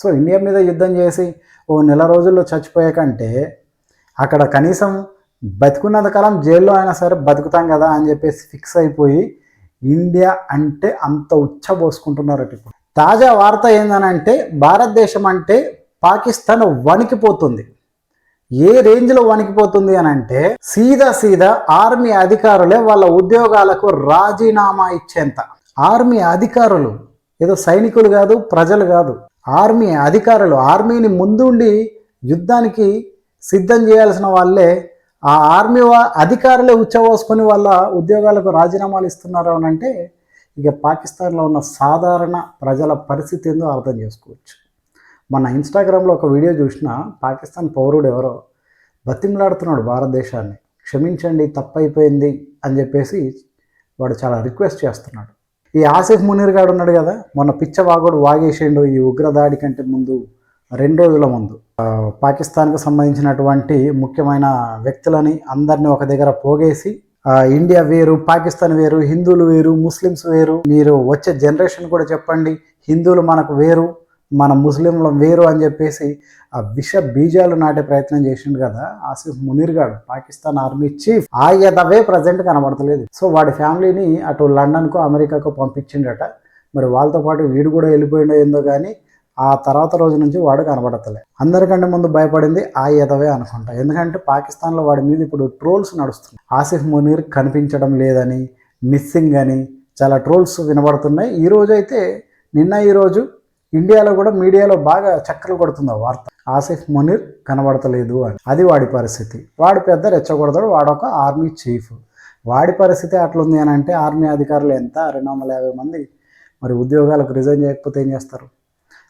So India మీద యుద్ధం చేసి ఓ నెల రోజుల్లో చచ్చిపోయే కంటే అక్కడ కనీసం బతుకున్నంత కాలం జైల్లో అయినా సరే బతుకుతాం కదా అని చెప్పేసి ఫిక్స్ అయిపోయి ఇండియా అంటే అంత ఉచ్చబోసుకుంటున్నారు ఇప్పుడు. తాజా వార్త ఏందనంటే భారతదేశం అంటే పాకిస్తాన్ వణికిపోతుంది. ఏ రేంజ్లో వణికిపోతుంది అని అంటే సీదా సీదా ఆర్మీ అధికారులే వాళ్ళ ఉద్యోగాలకు రాజీనామా ఇచ్చేంత. ఆర్మీ అధికారులు ఏదో సైనికులు కాదు ప్రజలు కాదు ఆర్మీ అధికారులు ఆర్మీని ముందుండి యుద్ధానికి సిద్ధం చేయాల్సిన వాళ్ళే ఆ ఆర్మీ వా అధికారులే ఉచ్చబోసుకొని వాళ్ళ ఉద్యోగాలకు రాజీనామాలు ఇస్తున్నారు అని అంటే ఇక పాకిస్తాన్లో ఉన్న సాధారణ ప్రజల పరిస్థితి ఏందో అర్థం చేసుకోవచ్చు. మన ఇన్స్టాగ్రామ్లో ఒక వీడియో చూసిన పాకిస్తాన్ పౌరుడు ఎవరో బతిమలాడుతున్నాడు భారతదేశాన్ని క్షమించండి తప్పైపోయింది అని చెప్పేసి వాడు చాలా రిక్వెస్ట్ చేస్తున్నాడు. ఈ ఆసిఫ్ మునీర్ గాడు ఉన్నాడు కదా మొన్న పిచ్చవాగుడు వాగేసిండు ఈ ఉగ్రదాడి కంటే ముందు రెండు రోజుల ముందు. పాకిస్తాన్కు సంబంధించినటువంటి ముఖ్యమైన వ్యక్తులని అందరినీ ఒక దగ్గర పోగేసి ఇండియా వేరు పాకిస్తాన్ వేరు హిందువులు వేరు ముస్లిమ్స్ వేరు మీరు వచ్చే జనరేషన్ కూడా చెప్పండి హిందువులు మనకు వేరు మన ముస్లింల వేరు అని చెప్పేసి ఆ విష బీజాలు నాటే ప్రయత్నం చేసిండు కదా ఆసిఫ్ మునీర్ గాడు పాకిస్తాన్ ఆర్మీ చీఫ్. ఆ యదవే ప్రజెంట్ కనబడతలేదు. సో వాడి ఫ్యామిలీని అటు లండన్కు అమెరికాకు పంపించిండట. మరి వాళ్ళతో పాటు వీడు కూడా వెళ్ళిపోయిండో ఏందో కానీ ఆ తర్వాత రోజు నుంచి వాడు కనబడతలే. అందరికంటే ముందు భయపడింది ఆ యదవే అనుకుంటా. ఎందుకంటే పాకిస్తాన్లో వాడి మీద ఇప్పుడు ట్రోల్స్ నడుస్తున్నాయి. ఆసిఫ్ మునీర్ కనిపించడం లేదని మిస్సింగ్ అని చాలా ట్రోల్స్ వినబడుతున్నాయి. ఈ అయితే నిన్న ఈ రోజు ఇండియాలో కూడా మీడియాలో బాగా చక్కలు కొడుతుంది ఆ వార్త. ఆసిఫ్ మునీర్ కనబడతలేదు అని. అది వాడి పరిస్థితి. వాడు పెద్ద రెచ్చగొడతాడు వాడొక ఆర్మీ చీఫ్. వాడి పరిస్థితి అట్లుంది అని అంటే ఆర్మీ అధికారులు ఎంత? రెండు వందల యాభై మంది మరి ఉద్యోగాలకు రిజైన్ చేయకపోతే ఏం చేస్తారు?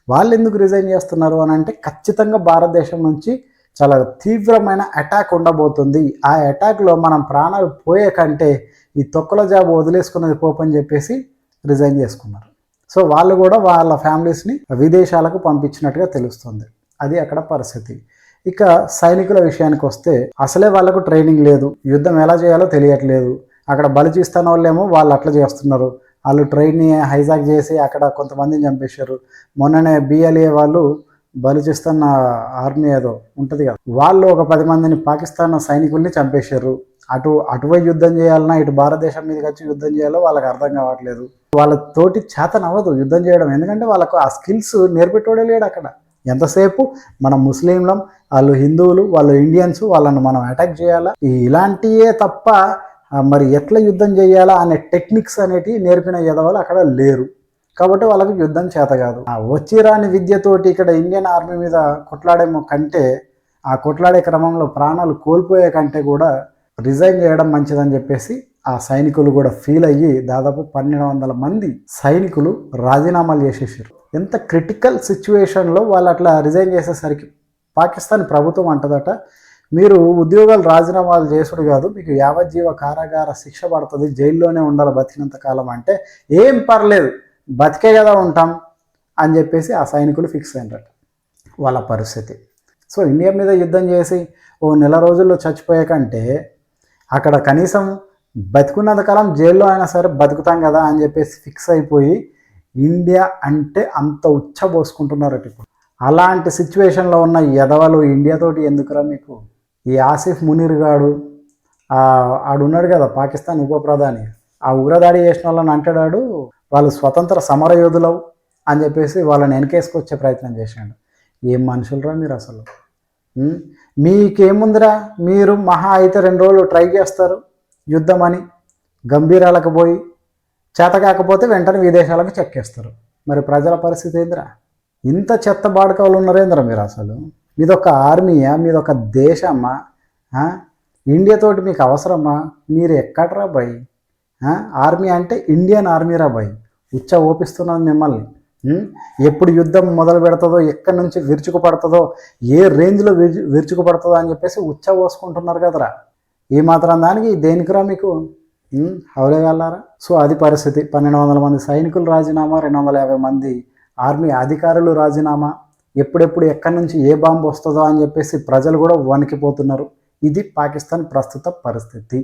వాళ్ళు ఎందుకు రిజైన్ చేస్తున్నారు అని అంటే ఖచ్చితంగా భారతదేశం నుంచి చాలా తీవ్రమైన అటాక్ ఉండబోతుంది. ఆ అటాక్లో మనం ప్రాణాలు పోయే కంటే ఈ తొక్కల జాబ్ వదిలేసుకున్నది పోపని చెప్పేసి రిజైన్ చేసుకున్నారు. సో వాళ్ళు కూడా వాళ్ళ ఫ్యామిలీస్ని విదేశాలకు పంపించినట్టుగా తెలుస్తుంది. అది అక్కడ పరిస్థితి. ఇక సైనికుల విషయానికి వస్తే అసలే వాళ్ళకు ట్రైనింగ్ లేదు. యుద్ధం ఎలా చేయాలో తెలియట్లేదు. అక్కడ బలిచిస్తున్న వాళ్ళేమో వాళ్ళు అట్లా చేస్తున్నారు. వాళ్ళు ట్రైన్ని హైజాక్ చేసి అక్కడ కొంతమందిని చంపేశారు. మొన్ననే బిఎల్ఏ వాళ్ళు బలిచిస్తున్న ఆర్మీ ఏదో ఉంటుంది కదా వాళ్ళు ఒక పది మందిని పాకిస్తాన్ సైనికుల్ని చంపేశారు. అటు అటువై యుద్ధం చేయాలన్నా ఇటు భారతదేశం మీదకి వచ్చి యుద్ధం చేయాలో వాళ్ళకి అర్థం కావట్లేదు. వాళ్ళతోటి చేతన అవ్వదు యుద్ధం చేయడం. ఎందుకంటే వాళ్ళకు ఆ స్కిల్స్ నేర్పెట్టోడే లేడు అక్కడ. ఎంతసేపు మన ముస్లింలం వాళ్ళు హిందువులు వాళ్ళు ఇండియన్స్ వాళ్ళని మనం అటాక్ చేయాలా? ఇలాంటియే తప్ప మరి ఎట్లా యుద్ధం చేయాలా అనే టెక్నిక్స్ అనేటివి నేర్పిన ఎదవాళ్ళు అక్కడ లేరు. కాబట్టి వాళ్ళకి యుద్ధం చేత కాదు. ఆ వచ్చిరాని విద్యతోటి ఇక్కడ ఇండియన్ ఆర్మీ మీద కొట్లాడేమో కంటే ఆ కొట్లాడే క్రమంలో ప్రాణాలు కోల్పోయే కంటే కూడా రిజైన్ చేయడం మంచిదని చెప్పేసి ఆ సైనికులు కూడా ఫీల్ అయ్యి దాదాపు పన్నెండు వందల మంది సైనికులు రాజీనామాలు చేసేసారు. ఎంత క్రిటికల్ సిచ్యువేషన్లో వాళ్ళు అట్లా రిజైన్ చేసేసరికి పాకిస్తాన్ ప్రభుత్వం అంటదట మీరు ఉద్యోగాలు రాజీనామాలు చేసుడు కాదు మీకు యావజ్జీవ కారాగార శిక్ష పడుతుంది జైల్లోనే ఉండాలి బతికినంత కాలం అంటే ఏం పర్లేదు బతికే కదా ఉంటాం అని చెప్పేసి ఆ సైనికులు ఫిక్స్ అయినట్టు వాళ్ళ పరిస్థితి. సో ఇండియా మీద యుద్ధం చేసి ఓ నెల రోజుల్లో చచ్చిపోయే కంటే అక్కడ కనీసం బతికున్నంత కాలం జైల్లో అయినా సరే బతుకుతాం కదా అని చెప్పేసి ఫిక్స్ అయిపోయి ఇండియా అంటే అంత ఉచ్చబోసుకుంటున్నారట ఇప్పుడు. అలాంటి సిచ్యువేషన్లో ఉన్న ఎదవలు ఇండియాతోటి ఎందుకురా మీకు? ఈ ఆసిఫ్ మునీర్ గాడు ఆడున్నాడు కదా పాకిస్తాన్ ఉప ప్రధాని ఆ ఉగ్రదాడి చేసిన వాళ్ళని అంటాడాడు వాళ్ళు స్వతంత్ర సమర యోధులవు అని చెప్పేసి వాళ్ళని వెనకేసుకొచ్చే ప్రయత్నం చేశాడు. ఏం మనుషులరా మీరు అసలు? మీకేముందిరా? మీరు మహా అయితే రెండు రోజులు ట్రై చేస్తారు యుద్ధం అని గంభీరాలకు పోయి చేత కాకపోతే వెంటనే విదేశాలకు చెక్కేస్తారు మరి ప్రజల పరిస్థితి ఏందిరా? ఇంత చెత్త బాడకలు ఉన్నారేంద్రా మీరు అసలు? మీదొక ఆర్మీయా? మీదొక దేశమా? ఇండియాతోటి మీకు అవసరమా? మీరు ఎక్కడరా బాయ్ ఆర్మీ అంటే ఇండియన్ ఆర్మీరా బాయ్ ఉచ్చ ఓపిస్తున్నది మిమ్మల్ని. ఎప్పుడు యుద్ధం మొదలు పెడుతుందో ఎక్కడి నుంచి విరుచుకు పడుతుందో ఏ రేంజ్లో విరు విరుచుకు పడుతుందో అని చెప్పేసి ఉచ్చ పోసుకుంటున్నారు కదరా. ఈ మాత్రం దానికి దేనికిరా మీకు? ఉం? హౌలేగల్లారా సో అది పరిస్థితి. పన్నెండు వందల మంది సైనికులు రాజీనామా రెండు వందల యాభై మంది ఆర్మీ అధికారులు రాజీనామా. ఎప్పుడెప్పుడు ఎక్కడి నుంచి ఏ బాంబు వస్తుందో అని చెప్పేసి ప్రజలు కూడా వణికిపోతున్నారు. ఇది పాకిస్తాన్ ప్రస్తుత పరిస్థితి.